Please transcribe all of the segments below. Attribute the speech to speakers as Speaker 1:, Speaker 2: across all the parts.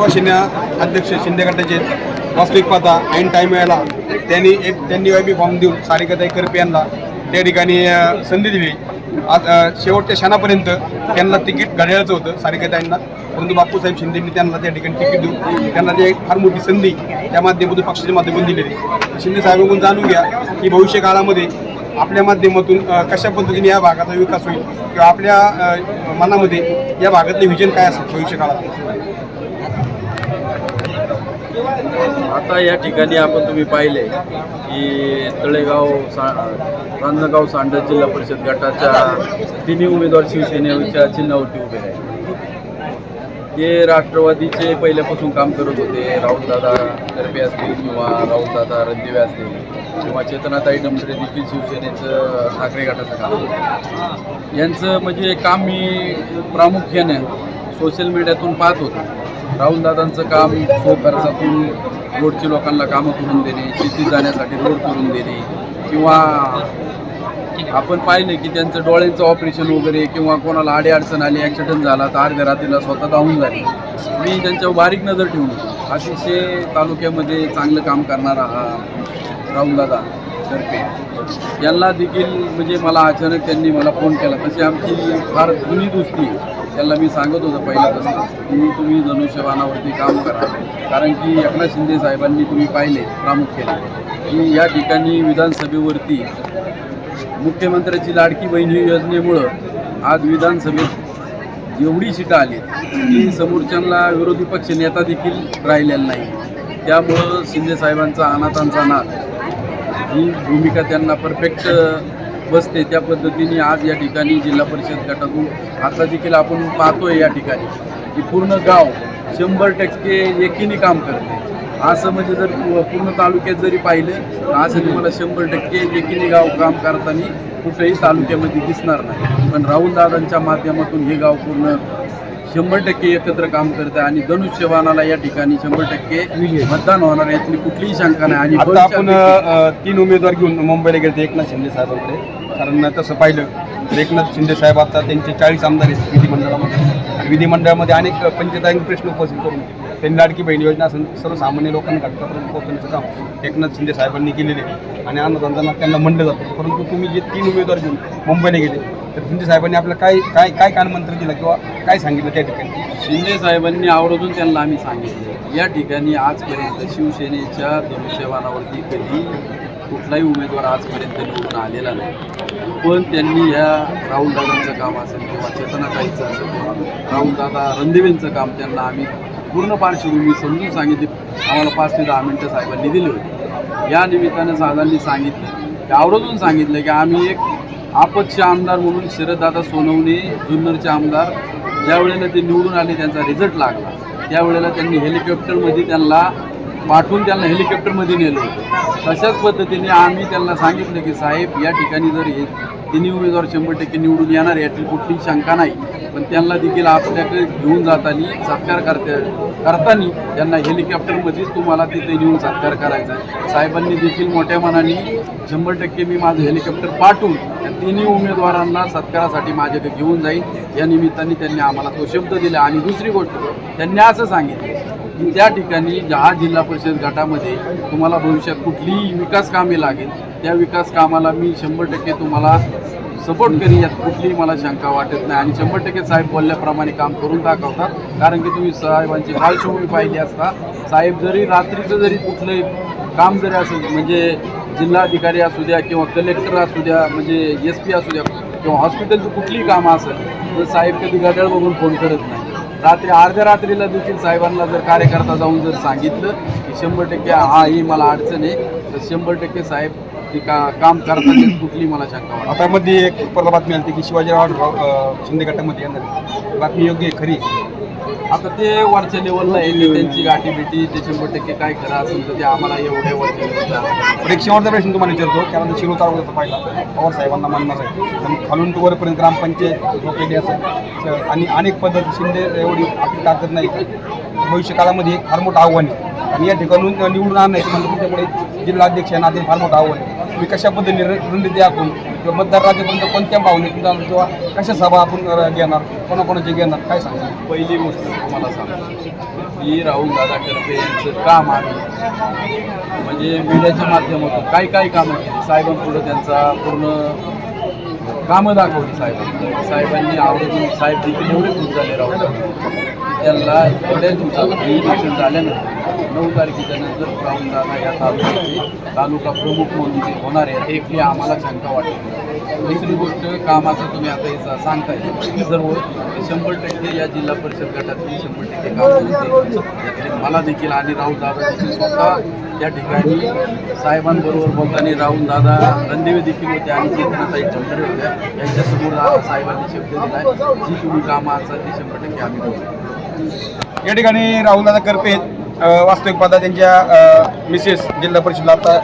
Speaker 1: शिवसेना अध्यक्ष शिंदे गटाचे वास्तविक पाहता ऐन टाईम वेळेला त्यांनी एक त्यांनी बी फॉर्म देऊन सारिकाताई करपे यांना त्या ठिकाणी संधी दिली. आज शेवटच्या क्षणापर्यंत त्यांना तिकीट घड्याळाचं होतं सारिकाताईंना. परंतु बापूसाहेब शिंदेंनी त्यांना त्या ठिकाणी तिकीट देऊन त्यांना ते एक फार मोठी संधी त्या माध्यमातून पक्षाच्या माध्यमातून दिलेली. शिंदे साहेबांकडून जाणून घ्या की भविष्य काळामध्ये आपल्या माध्यमातून कशा पद्धतीने या भागाचा विकास होईल किंवा आपल्या मनामध्ये या भागातले विजन काय असेल भविष्य काळात?
Speaker 2: आता या ठिकाणी आपण तुम्ही पाहिले की तळेगाव सा रांजणगाव सांडा जिल्हा परिषद गटाच्या तिन्ही उमेदवार शिवसेनेच्या चिन्हावरती उभे आहेत. ते राष्ट्रवादीचे पहिल्यापासून काम करत होते राहुलदादा तर्फे असतील किंवा राहुलदादा रणदिवे असतील किंवा चेतनाताई डमसरे देखील शिवसेनेचं ठाकरे गटाचं काम यांचं म्हणजे काम मी प्रामुख्याने सोशल मीडियातून पाहत होतो. राहुलदादांचं काम सो रोडची लोकांना कामं करून देणे शेतीत जाण्यासाठी रोड करून देणे किंवा आपण पाहिलं की त्यांचं डोळ्यांचं ऑपरेशन वगैरे किंवा कोणाला आडे अडचण आली ॲक्सिडेंट झाला तर अर्ध्या रात्रीला स्वतः धावून झाली मी त्यांच्यावर बारीक नजर ठेवून अतिशय तालुक्यामध्ये चांगलं काम करणारा हा राहुलदादा तर्फे. यांना देखील म्हणजे मला अचानक त्यांनी मला फोन केला. तशी आमची फार जुनी दोस्ती आहे. त्यांना मी सांगत होतो पहिल्यापासून की तुम्ही धनुष्यबाणावरती काम करा. कारण की एकनाथ शिंदे साहेबांनी तुम्ही पाहिले प्रामुख्याने. की या ठिकाणी विधानसभेवरती मुख्यमंत्र्याची लाडकी बहीण ही योजनेमुळं आज विधानसभेत एवढी सीटं आली की समोरच्यांना विरोधी पक्ष नेता देखील राहिलेला नाही. त्यामुळं शिंदे साहेबांचा अनाथांचा नाद ही भूमिका त्यांना परफेक्ट बसते त्या पद्धतीने आज या ठिकाणी जिल्हा परिषद गटातून आता देखील आपण पाहतोय या ठिकाणी की पूर्ण गाव शंभर टक्के एकीने काम करते. असं म्हणजे जर पूर्ण तालुक्यात जरी पाहिलं तर असं तुम्हाला शंभर टक्के एकीने गाव काम करताना कुठेही तालुक्यामध्ये दिसणार नाही. पण राहुल दादांच्या माध्यमातून हे गाव पूर्ण शंभर टक्के एकत्र काम करते आणि धनुष्यबाणाला या ठिकाणी शंभर टक्के मतदान होणार यातली कुठलीही शंका नाही. आणि
Speaker 1: आता आपण तीन उमेदवार घेऊन मुंबईला गेले एकनाथ शिंदे साहेबांकडे. कारण तसं पाहिलं तर एकनाथ शिंदे साहेब आता त्यांचे चाळीस आमदार आहेत विधिमंडळामध्ये. आणि विधिमंडळामध्ये अनेक पंचतांगी प्रश्न उपस्थित करून त्यांनी लाडकी बहीण योजना असेल सर्वसामान्य लोकांना घटकापर्यंत पोहोचण्याचं काम एकनाथ शिंदे साहेबांनी केलेले आहे. आणि अन्नदानांना त्यांना म्हणलं जातं. परंतु तुम्ही जे तीन उमेदवार घेऊन मुंबईला गेले तर शिंदे साहेबांनी आपलं काय काय काय कानमंत्र दिलं किंवा काय सांगितलं त्या ठिकाणी?
Speaker 2: शिंदे साहेबांनी आवर्जून त्यांना आम्ही सांगितलं. या ठिकाणी आजपर्यंत शिवसेनेच्या धनुष्यबाणावरती कधी कुठलाही उमेदवार आजपर्यंत निवडून आलेला नाही. पण त्यांनी ह्या राहुलदादांचं काम असेल किंवा चेतनाताईचं असेल किंवा राहुलदादा रणदेवेंचं काम त्यांना आम्ही पूर्ण पार्श्वभूमी समजून सांगितली. आम्हाला पाच ते दहा मिनटं साहेबांनी दिली होती. या निमित्तानं साहेबांनी सांगितलं. की आवर्जून सांगितलं की आम्ही एक आपतचे आमदार म्हणून शरददादा सोनवणे जुन्नरचे आमदार ज्या वेळेला ते निवडून आले त्यांचा रिझल्ट लागला. त्यावेळेला त्यांनी हेलिकॉप्टरमध्ये त्यांना पाठवून त्यांना हेलिकॉप्टरमध्ये नेलं तशाच पद्धतीने आम्ही त्यांना सांगितलं की साहेब या ठिकाणी जर हे तिन्ही उमेदवार शंभर टक्के निवडून येणार याची कुठलीही शंका नाही. पण त्यांना देखील आपल्याकडे घेऊन जाताना सत्कार करते करताना त्यांना हेलिकॉप्टरमध्येच तुम्हाला तिथे नेऊन सत्कार करायचा आहे. साहेबांनी देखील मोठ्या मनाने शंभर टक्के मी माझं हेलिकॉप्टर पाठवून त्या तिन्ही उमेदवारांना सत्कारासाठी माझ्याकडे घेऊन जाईल या निमित्ताने त्यांनी आम्हाला तो शब्द दिला. आणि दुसरी गोष्ट त्यांनी असं सांगितलं की त्या ठिकाणी हा जिल्हा परिषद गटामध्ये तुम्हाला भविष्यात कुठलीही विकास कामे लागेल त्या विकास कामाला मी शंभर टक्के तुम्हाला सपोर्ट करी यात कुठलीही मला शंका वाटत नाही. आणि शंभर टक्के साहेब बोलल्याप्रमाणे काम करून दाखवतात. कारण की तुम्ही साहेबांची पार्श्वभूमी पाहिली असता साहेब जरी रात्रीचं जरी कुठलंही काम जरी असेल म्हणजे जिल्हाधिकारी असू द्या किंवा कलेक्टर असू द्या म्हणजे एस पी असू द्या किंवा हॉस्पिटलचं कुठलीही कामं असेल तर साहेब कधी गडळ बघून फोन करत नाही. रात्री अर्ध्या रात्रीला देखील साहेबांना जर कार्यकर्ता जाऊन जर सांगितलं की शंभर टक्के हा ही मला अडचण आहे तर शंभर टक्के साहेब ती का काम करतात कुठली मला शंका वाटत.
Speaker 1: आता मध्ये एक परवा बातमी आली की शिवाजीराव शिंदे गटामध्ये येणार बातमी योग्य आहे खरी
Speaker 2: आता ते वरच्या लेवलला आहे त्यांची गाठी भेटी ते शंभर टक्के काय करा असेल तर ते आम्हाला एवढ्या वरच्या लेवलला
Speaker 1: पण एक शेवटचा प्रश्न तुम्हाला विचारतो कारण शिरो तालुक्याचा पाहिला. पवार साहेबांना मानणार आहे. पण खालून टू वरपर्यंत ग्रामपंचायत लोकेली असेल. आणि अनेक पद्धती शिंदे एवढी आपली ताकद नाही. भविष्य काळामध्ये एक फार मोठं आव्हान आहे. आणि या ठिकाणून निवडून आणणं म्हणजे त्यामुळे जिल्हाध्यक्ष यांना ते फार मोठं आव्हान आहे. मी कशा पद्धतीने रण- रणनीती आखून किंवा मतदार कोणत्या भावनेतून जाणार किंवा कशा सभा आपण घेणार कोणाकोणाचे घेणार काय सांगा
Speaker 2: पहिली गोष्ट तुम्हाला सांगतो की राहुल दादा करते यांचं काम आहे. म्हणजे मीडियाच्या माध्यमातून काय काय कामं केली? साहेबांपुढं त्यांचा पूर्ण कामं दाखवली साहेबांनी. साहेबांनी आवडून साहेब देखील एवढे खुश झाले राहुल. त्यांना थोड्याच दिवसात हे इलेक्शन झाल्यानंतर नऊ तारखेच्या नंतर राहून दादा या तालुक्याचे तालुका प्रमुख म्हणून जे होणार आहे हे आम्हाला शंका वाटते दुसरी गोष्ट कामाचं तुम्ही आता हे सांगताय. सर्व शंभर टक्के या जिल्हा परिषद गटातील शंभर टक्के काम म्हणजे मला देखील आणि राहुल दादा देखील स्वतः त्या ठिकाणी साहेबांबरोबर बोलताना राहुल दादा रणदेवी देखील होते आणि चेतनाताई चौधरी होत्या. यांच्यासमोर साहेबांनी शब्द आहे. जी तुम्ही कामं ते ती शंभर टक्के आम्ही
Speaker 1: या ठिकाणी राहुलदादा करपे आहेत. वास्तविक पदा त्यांच्या मिसेस जिल्हा परिषदला आता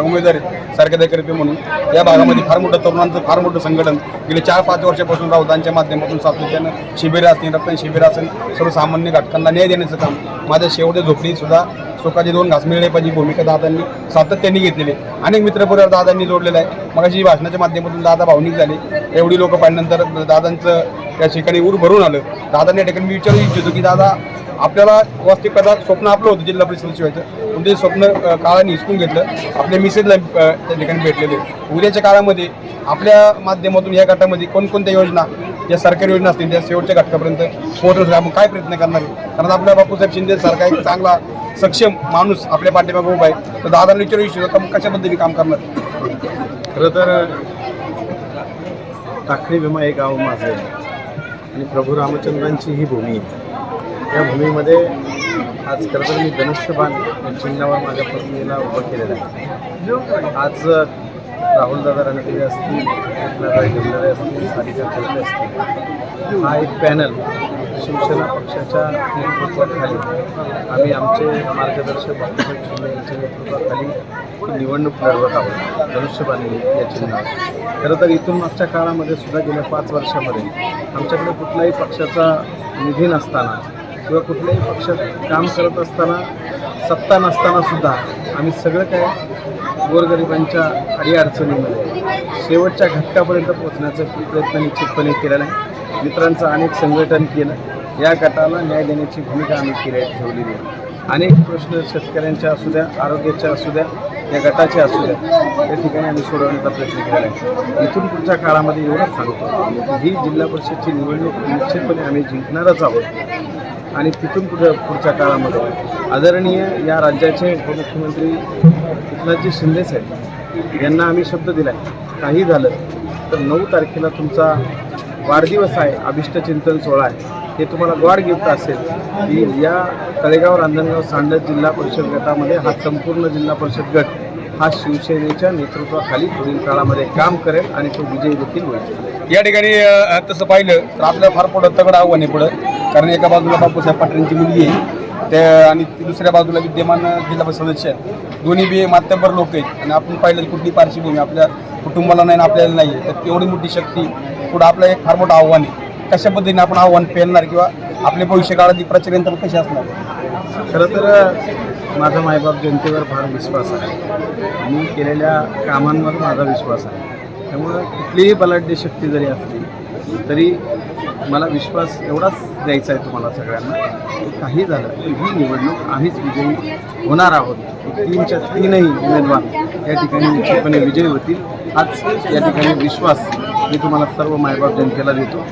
Speaker 1: उमेदवार आहेत सारखेदा करपे म्हणून. या भागामध्ये फार मोठं तरुणांचं फार मोठं संघटन गेले चार पाच वर्षापासून राऊतांच्या माध्यमातून सातत्यानं शिबिरं असतील रक्तदान शिबिर असेल सर्वसामान्य घटकांना न्याय देण्याचं काम. माझ्या शेवटच्या झोपडीसुद्धा सुखाचे दोन घास मिळले पाहिजे भूमिका दादांनी सातत्याने घेतलेली अनेक मित्रपरिवार दादांनी जोडलेला आहे. मगाशी भाषणाच्या माध्यमातून दादा भावनिक झाले. एवढी लोक पाहिल्यानंतर दादांचं त्या ठिकाणी ऊर भरून आलं. दादांनी या ठिकाणी मी विचारू इच्छितो की दादा आपल्याला वास्तविकता स्वप्न आपलं होतं जिल्हा परिषद व्हायचं. पण ते स्वप्न काळाने हिसकून घेतलं. आपल्या मिसेसला त्या ठिकाणी भेटलेले. उद्याच्या काळामध्ये आपल्या माध्यमातून या गटामध्ये कोणकोणत्या योजना ज्या सरकारी योजना असतील त्या शेवटच्या घटकापर्यंत पोहोचण्यासाठी आपण काय प्रयत्न करणार आहे? कारण आपल्या बापूसाहेब शिंदे सारखा एक चांगला सक्षम माणूस आपल्या पाठीमागे उभा आहे. तर दादा विचारू इच्छितो का मग कशा पद्धतीने काम करणार?
Speaker 3: खरं तर टाकळी भीमा हे गाव माझं आहे. आणि प्रभू रामचंद्रांची ही भूमी आहे. या भूमीमध्ये आज खरं तर मी धनुष्यबाण या चिन्हावर माझ्या पत्नीला उभं केलेलं आहे. आज राहुल दादा रणदिवे असतील कृष्णाबाई असतील सारिका खेळले असतील हा एक पॅनल शिवसेना पक्षाच्या नेतृत्वाखाली आम्ही आमचे मार्गदर्शक बाबासाहेब शिंदे यांच्या नेतृत्वाखाली निवडणूक लढवत आहोत धनुष्यबाणी या चिन्हावर. खरं तर इथून मागच्या काळामध्ये सुद्धा गेल्या पाच वर्षामध्ये आमच्याकडे कुठल्याही पक्षाचा निधी नसताना किंवा कुठल्याही पक्षात काम करत असताना सत्ता नसताना सुद्धा आम्ही सगळं काय गोरगरिबांच्या अडीअडचणीमध्ये शेवटच्या घटकापर्यंत पोहोचण्याचा प्रयत्न निश्चितपणे केलेला आहे. मित्रांचं अनेक संघटन केलं. या गटाला न्याय देण्याची भूमिका आम्ही केली आहे ठेवलेली आहे. अनेक प्रश्न शेतकऱ्यांच्या असू द्या आरोग्याच्या असू द्या या गटाचे असू द्या त्या ठिकाणी आम्ही सोडवण्याचा प्रयत्न केलेला आहे. इथून पुढच्या काळामध्ये एवढंच सांगतो ही जिल्हा परिषदची निवडणूक निश्चितपणे आम्ही जिंकणारच आहोत. आणि तिथून पुढे पुढच्या काळामध्ये. आदरणीय या राज्याचे उपमुख्यमंत्री एकनाथजी शिंदेसाहेब यांना आम्ही शब्द दिला आहे काही झालं तर नऊ तारखेला तुमचा वाढदिवस आहे अभिष्टचिंतन सोहळा आहे. हे तुम्हाला गॉड गिफ्ट असेल की या तळेगाव रांजणगाव सांडत जिल्हा परिषद गटामध्ये हा संपूर्ण जिल्हा परिषद गट हा शिवसेनेच्या नेतृत्वाखाली पुढील काळामध्ये काम करेल आणि तो विजयी देखील होईल.
Speaker 1: या ठिकाणी तसं पाहिलं तर आपल्याला फार मोठं तगड आव्हान आहे पुढं. कारण एका बाजूला बापूसाहेब पाटलांची मुलगी आहे त्या आणि ती दुसऱ्या बाजूला विद्यमान जिल्हा परिषद सदस्य आहेत. दोन्ही बी मात्यबर लोक आहेत. आणि आपण पाहिलं कुठली पार्श्वभूमी आपल्या कुटुंबाला नाही आणि आपल्याला नाही आहे. तर एवढी मोठी शक्ती पुढं आपलं एक फार मोठं आव्हान आहे. कशा पद्धतीने आपण आव्हान पेलणार किंवा आपले भविष्य काळात प्रचार यंत्र कशी असणार?
Speaker 3: खरं तर माझा मायबाप जनतेवर फार विश्वास आहे. मी केलेल्या कामांवर माझा विश्वास आहे. त्यामुळं कुठलीही बलाढ्य शक्ती जरी असली तरी मला विश्वास एवढाच द्यायचा आहे तुम्हाला सगळ्यांना काही झालं तर ही निवडणूक आम्हीच विजयी होणार आहोत. तीनच्या तीनही उमेदवार या ठिकाणी निश्चितपणे विजयी होतील. हाच या ठिकाणी विश्वास मी तुम्हाला सर्व मायबाप जनतेला देतो.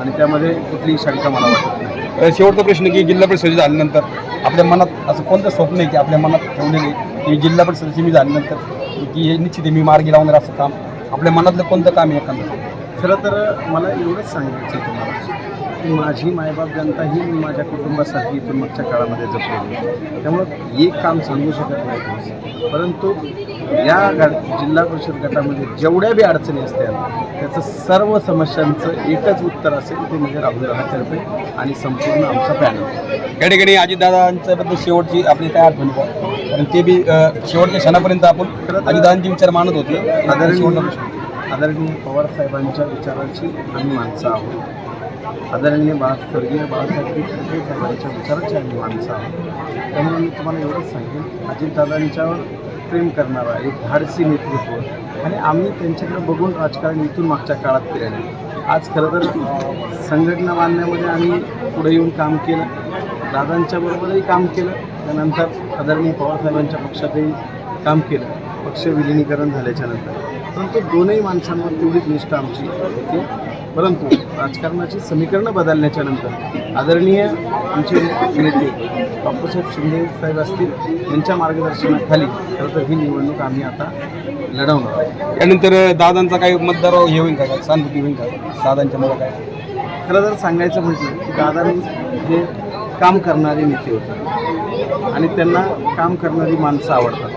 Speaker 3: आणि त्यामध्ये कुठलीही शंका मला वाटत नाही.
Speaker 1: शेवटचा प्रश्न की जिल्हा परिषद झाल्यानंतर आपल्या मनात असं कोणतं स्वप्न आहे की आपल्या मनात ठेवलेले की जिल्हा परिषदेची मी झाल्यानंतर की हे निश्चित आहे मी मार्गी लावणार असं काम? आपल्या मनातलं कोणतं काम आहे एखादं?
Speaker 3: खरं तर मला एवढंच सांगायचं तुम्हाला. की माझी मायबाप जनता ही मी माझ्या कुटुंबासाठी इथून मागच्या काळामध्ये जपलेली आहे त्यामुळं एक काम सांगू शकत नाही. परंतु या गट जिल्हा परिषद गटामध्ये जेवढ्या बी अडचणी असतात त्याचं सर्व समस्यांचं एकच उत्तर असेल ते म्हणजे राहुल तर्फे आणि संपूर्ण आमचा पॅनल
Speaker 1: या ठिकाणी अजितदादांच्याबद्दल शेवटची आपली काय आठवण? कारण ते बी शेवटच्या क्षणापर्यंत आपण अजितदादांचे विचार मानत होते
Speaker 3: आदरणीय. आदरणीय पवार साहेबांच्या विचाराची आम्ही माणसं आहोत आदरणीय बाळा स्वर्गीय बाळासाहेब ठाकरे साहेबांच्या विचाराची आम्ही माणसं. आहोत त्यामुळे मी तुम्हाला एवढंच सांगेन अजितदादांच्यावर प्रेम करणारा एक धाडसी नेतृत्व आणि आम्ही त्यांच्याकडे बघून राजकारण इथून मागच्या काळात केलेलं आहे. आज खरं तर संघटना बांधण्यामध्ये आम्ही पुढे येऊन काम केलं दादांच्या बरोबरही काम केलं त्यानंतर आदरणीय पवारसाहेबांच्या पक्षातही काम केलं पक्ष विलिनीकरण झाल्याच्यानंतर परंतु दोनही माणसांवर तेवढीच निष्ठा आमची होती. परंतु राजकारणाची समीकरणं बदलण्याच्या नंतर आदरणीय आमचे नेते बापूसाहेब शिंदे साहेब असतील यांच्या मार्गदर्शनाखाली खरं तर ही निवडणूक आम्ही आता लढवणार आहोत.
Speaker 1: त्यानंतर दादांचा काही मतदार हे होईल का? सहानुभूती होईल का? दादांच्या मला काय?
Speaker 3: खरं जर सांगायचं म्हटलं की दादा हे काम करणारे नेते होते. आणि त्यांना काम करणारी माणसं आवडतात.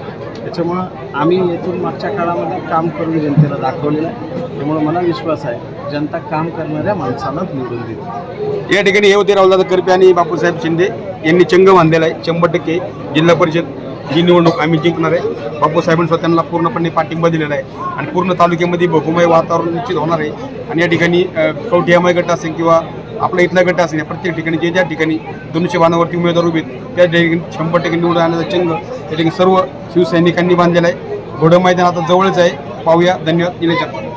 Speaker 3: त्याच्यामुळं आम्ही येथून मागच्या काळामध्ये काम करून जनतेला दाखवलेलं आहे. त्यामुळं मला विश्वास आहे जनता काम करणाऱ्या माणसालाच निवडून देते
Speaker 1: या ठिकाणी हे होते राहुलदादा करपे आणि बापूसाहेब शिंदे यांनी चंग बांधलेला आहे. शंभर टक्के जिल्हा परिषद ही निवडणूक आम्ही जिंकणार आहे. बापूसाहेबांनी स्वतःला पूर्णपणे पाठिंबा दिलेला आहे आणि पूर्ण तालुक्यामध्ये बहुमय वातावरण निश्चित होणार आहे. आणि या ठिकाणी कवठियामय गट असेल किंवा आपला इथला गट असेल प्रत्येक ठिकाणी जे ज्या ठिकाणी दोनशे धनुष्यबाणावरती उमेदवार उभे आहेत, त्या ठिकाणी शंभर टक्के निवडून आणण्याचा चंग त्या ठिकाणी सर्व शिवसैनिकांनी बांधलेला आहे. घोडं मैदान आता जवळच आहे. पाहूया. धन्यवाद. इलेक्शन.